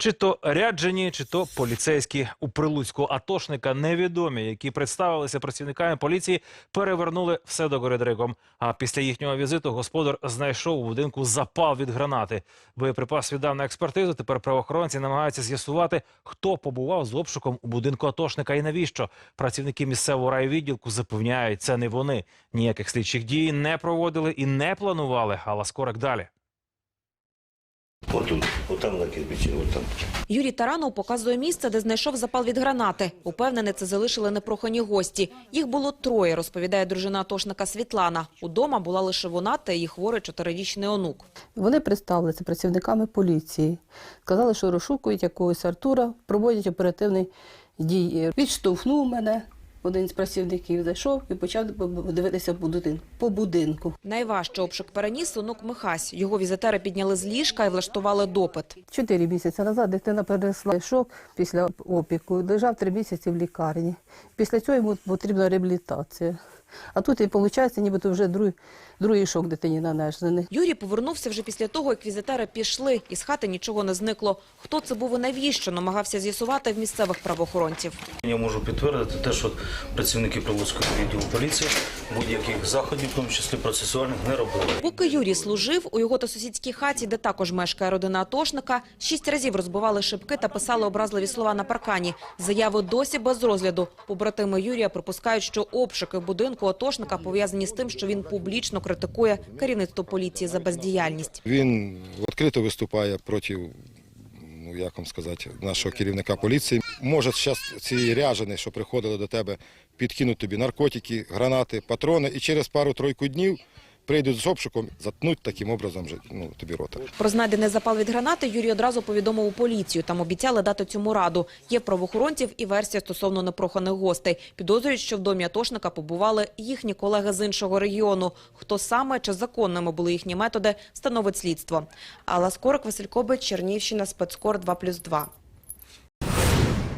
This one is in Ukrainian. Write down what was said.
Чи то ряджені, чи то поліцейські у прилуцького атошника невідомі, які представилися працівниками поліції, перевернули все до дригом. А після їхнього візиту господар знайшов у будинку запал від гранати. Боєприпас віддав на експертизу. Тепер правоохоронці намагаються з'ясувати, хто побував з обшуком у будинку атошника і навіщо. Працівники місцевого райвідділку запевняють, це не вони. Ніяких слідчих дій не проводили і не планували. Але скорик далі. Отут, отам на кирпичі, отам. Юрій Таранов показує місце, де знайшов запал від гранати. Упевнений, це залишили непрохані гості. Їх було троє, розповідає дружина атошника Світлана. Удома була лише вона та її хворий чотирирічний онук. Вони представилися працівниками поліції. Сказали, що розшукують якогось Артура, проводять оперативні дії. Відштовхнув мене один з працівників, зайшов і почав дивитися по по будинку. Найважче обшук переніс онук Михась. Його візитери підняли з ліжка і влаштували допит. Чотири місяці назад дитина перенесла шок після опіку. Лежав три місяці в лікарні. Після цього йому потрібна реабілітація. А тут і виходить, нібито вже другий, другий шок дитині нанесений. Юрій повернувся вже після того, як візитери пішли. Із хати нічого не зникло. Хто це був і навіщо, намагався з'ясувати в місцевих правоохоронців. Я можу підтвердити те, що працівники Прилуцького відділу поліції будь-яких заходів, в тому числі процесуальних, не робили. Поки Юрій служив, у його та сусідській хаті, де також мешкає родина Атошника, шість разів розбивали шибки та писали образливі слова на паркані. Заяви досі без розгляду. Побратими Юрія припускають, що обшуки в будинку Атошника пов'язані з тим, що він публічно критикує керівництво поліції за бездіяльність. Він відкрито виступає проти, як вам сказати, нашого керівника поліції. Може зараз ці ряжені, що приходили до тебе, підкинуть тобі наркотики, гранати, патрони, і через пару-тройку днів прийдуть з обшуком, заткнуть таким образом ну, тобі рота. Про знайдений запал від гранати Юрій одразу повідомив у поліцію. Там обіцяли дати цьому раду. Є правоохоронців і версія стосовно непроханих гостей. Підозрюють, що в домі Атошника побували їхні колеги з іншого регіону. Хто саме чи законними були їхні методи, встановить слідство. Алла Скорик, Василь Кобич, Чернівщина, спецкор 2+,2.